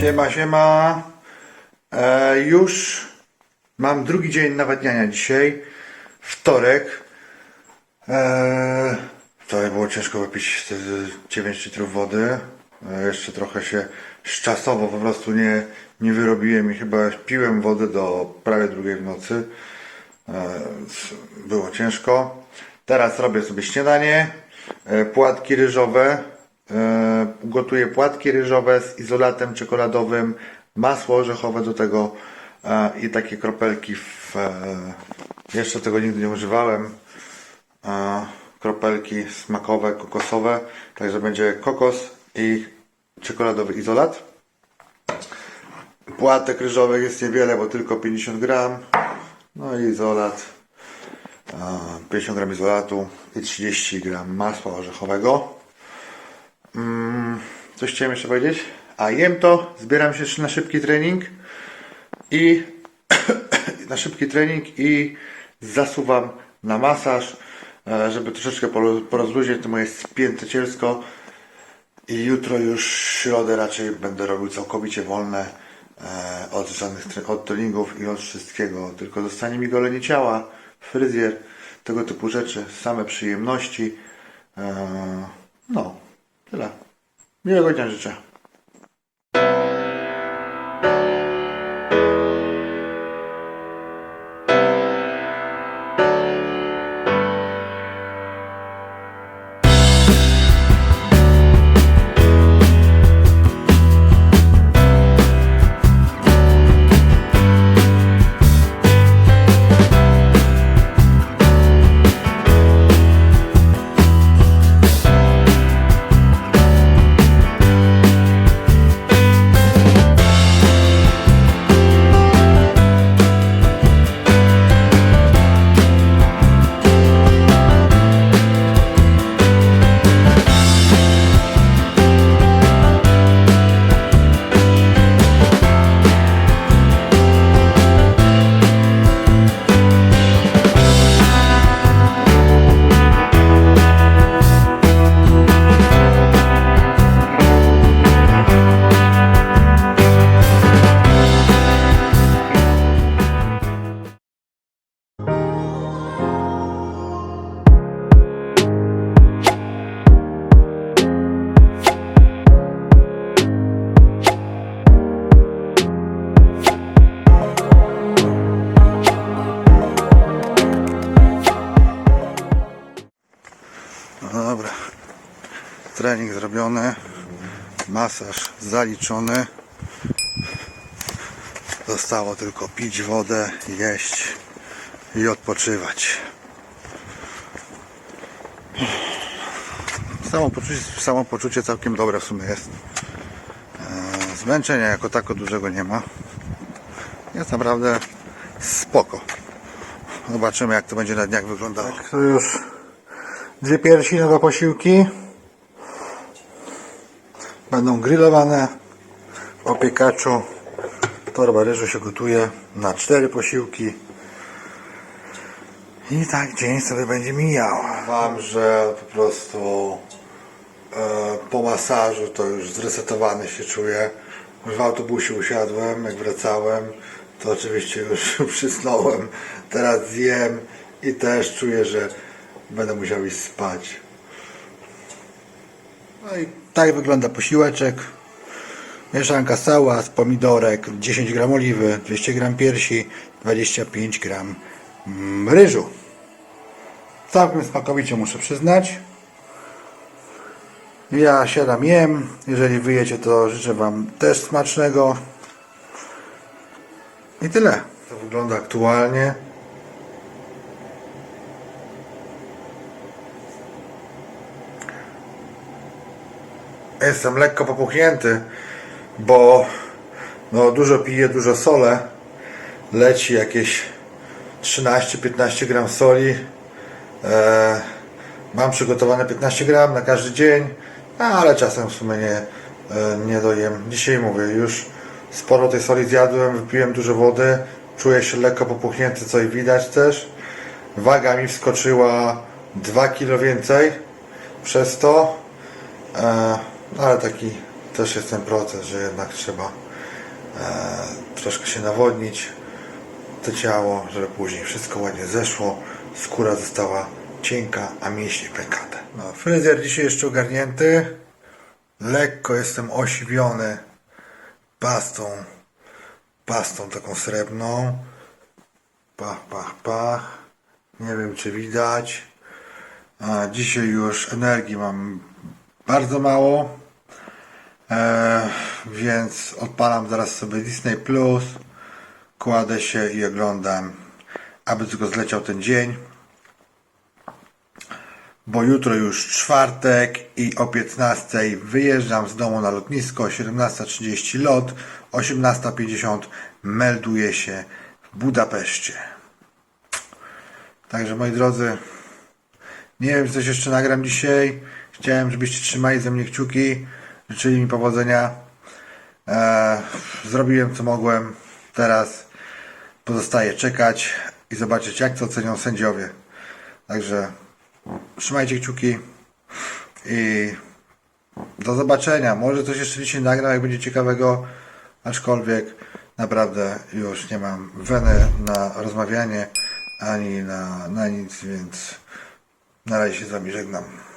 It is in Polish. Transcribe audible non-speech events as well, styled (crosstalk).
Siema, siema. E, już mam drugi dzień nawadniania dzisiaj. Wtorek. E, wczoraj było ciężko wypić te 9 litrów wody. E, jeszcze trochę się czasowo po prostu nie, nie wyrobiłem i chyba piłem wodę do prawie drugiej w nocy. E, więc było ciężko. Teraz robię sobie śniadanie. Płatki ryżowe. Gotuję płatki ryżowe z izolatem czekoladowym, masło orzechowe do tego i takie kropelki w... Jeszcze tego nigdy nie używałem. Kropelki smakowe, kokosowe. Także będzie kokos i czekoladowy izolat. Płatek ryżowych jest niewiele, bo tylko 50 gram. No i izolat. e, 50 gram izolatu i 30 gram masła orzechowego. Mm, coś chciałem jeszcze powiedzieć? A jem to, zbieram się na szybki trening i (coughs) na szybki trening i zasuwam na masaż, żeby troszeczkę poro- porozluźnić to moje spięte cielsko i jutro już środę raczej będę robił całkowicie wolne e, od żadnych od treningów i od wszystkiego, tylko zostanie mi golenie ciała, fryzjer, tego typu rzeczy, same przyjemności. E, no, tyle. Miłego dnia życzę. Trening zrobiony. Masaż zaliczony. Zostało tylko pić wodę, jeść i odpoczywać. Samopoczucie, samopoczucie całkiem dobre w sumie jest. E, Zmęczenia jako tako dużego nie ma. Jest naprawdę spoko. Zobaczymy jak to będzie na dniach wyglądało. Tak, to już dwie piersi na dwa posiłki. Będą grillowane w opiekaczu. Torba ryżu się gotuje na cztery posiłki. I tak dzień sobie będzie mijał. Wam, że po prostu e, po masażu to już zresetowany się czuję. Już w autobusie usiadłem, jak wracałem, to oczywiście już (laughs) przysnąłem. Teraz zjem i też czuję, że będę musiał iść spać. No i tak wygląda posiłeczek. Mieszanka sała z pomidorek, 10 gram oliwy, 200 gram piersi, 25 gram mm, ryżu. Całkiem smakowicie muszę przyznać. Ja siadam jem. Jeżeli wyjecie, to życzę Wam też smacznego. I tyle. To wygląda aktualnie. Jestem lekko popuchnięty, bo no, dużo piję, dużo solę. Leci jakieś 13-15 gram soli E, mam przygotowane 15 gram na każdy dzień, ale czasem w sumie nie, e, nie dojem. Dzisiaj mówię, już sporo tej soli zjadłem, wypiłem dużo wody, czuję się lekko popuchnięty, co i widać też. Waga mi wskoczyła 2 kg więcej przez to, e, ale taki też jest ten proces, że jednak trzeba e, troszkę się nawodnić to ciało, żeby później wszystko ładnie zeszło, skóra została cienka, a mięśnie pękate. No, fryzjer dzisiaj jeszcze ogarnięty, lekko jestem osiwiony pastą, pastą taką srebrną, pach, pach, pach, nie wiem czy widać, a dzisiaj już energii mam bardzo mało, e, więc odpalam zaraz sobie Disney Plus, kładę się i oglądam, aby tylko zleciał ten dzień, bo jutro już czwartek i o 15 wyjeżdżam z domu na lotnisko, 17.30 lot, 18.50 melduję się w Budapeszcie. Także moi drodzy, nie wiem, czy coś jeszcze nagram dzisiaj. Chciałem, żebyście trzymali ze mnie kciuki, życzyli mi powodzenia. Eee, zrobiłem co mogłem. Teraz pozostaje czekać i zobaczyć, jak to ocenią sędziowie. Także trzymajcie kciuki i do zobaczenia. Może coś jeszcze dzisiaj nagram, jak będzie ciekawego, aczkolwiek naprawdę już nie mam weny na rozmawianie ani na, na nic, więc na razie się z Wami żegnam.